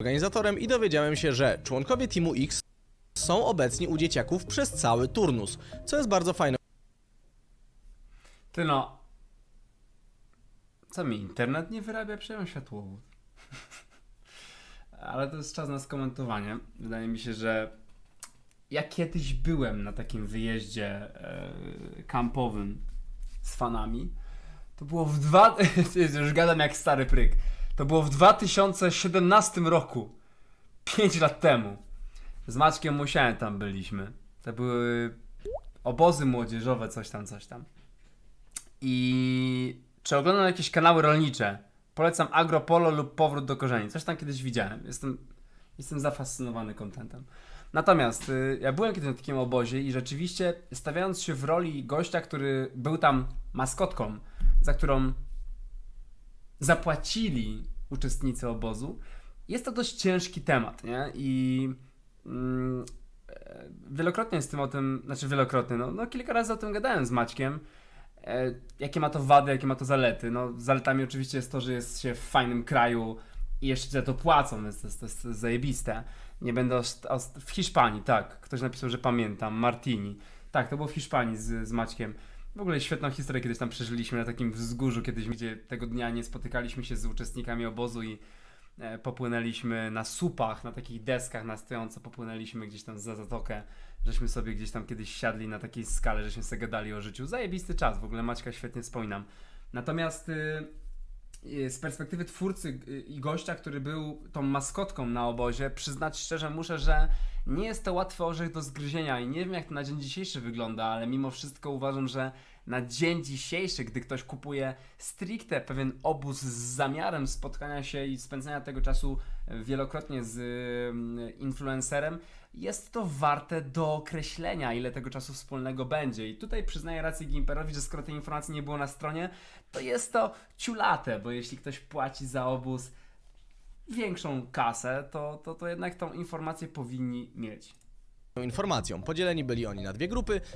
organizatorem i dowiedziałem się, że członkowie Teamu X są obecni u dzieciaków przez cały turnus, co jest bardzo fajne Ty no. Co mi internet nie wyrabia? Przejął światłowód. Ale to jest czas na skomentowanie. Wydaje mi się, że ja kiedyś byłem na takim wyjeździe e, kampowym z fanami. To było w dwa... już gadam jak stary pryk. To było w 2017 roku. 5 lat temu. Z Maćkiem Musiałem tam byliśmy. To były obozy młodzieżowe, coś tam, coś tam. I czy oglądam jakieś kanały rolnicze? Polecam Agropolo lub Powrót do korzeni. Coś tam kiedyś widziałem. Jestem, jestem zafascynowany kontentem. Natomiast y, ja byłem kiedyś na takim obozie i rzeczywiście stawiając się w roli gościa, który był tam maskotką, za którą zapłacili uczestnicy obozu, jest to dość ciężki temat, nie? I mm, e, wielokrotnie z tym o tym, znaczy wielokrotnie, no, no kilka razy o tym gadałem z Maćkiem, e, jakie ma to wady, jakie ma to zalety. No, zaletami oczywiście jest to, że jest się w fajnym kraju i jeszcze za to płacą, więc to jest, to jest zajebiste. Nie będę w Hiszpanii, tak. Ktoś napisał, że pamiętam. Martini. Tak, to było w Hiszpanii z, z Maćkiem. W ogóle świetną historię kiedyś tam przeżyliśmy na takim wzgórzu kiedyś, gdzie tego dnia nie spotykaliśmy się z uczestnikami obozu i e, popłynęliśmy na supach, na takich deskach na stojąco, popłynęliśmy gdzieś tam za zatokę, żeśmy sobie gdzieś tam kiedyś siadli na takiej skale, żeśmy sobie gadali o życiu. Zajebisty czas, w ogóle Maćka świetnie wspominam. Natomiast y, y, z perspektywy twórcy y, i gościa, który był tą maskotką na obozie, przyznać szczerze muszę, że nie jest to łatwy orzech do zgryzienia i nie wiem jak to na dzień dzisiejszy wygląda, ale mimo wszystko uważam, że na dzień dzisiejszy, gdy ktoś kupuje stricte pewien obóz z zamiarem spotkania się i spędzenia tego czasu wielokrotnie z y, influencerem, jest to warte do określenia, ile tego czasu wspólnego będzie. I tutaj przyznaję rację Gimperowi, że skoro tej informacji nie było na stronie, to jest to ciulate, bo jeśli ktoś płaci za obóz większą kasę, to, to, to jednak tą informację powinni mieć. informacją. Podzieleni byli oni na dwie grupy.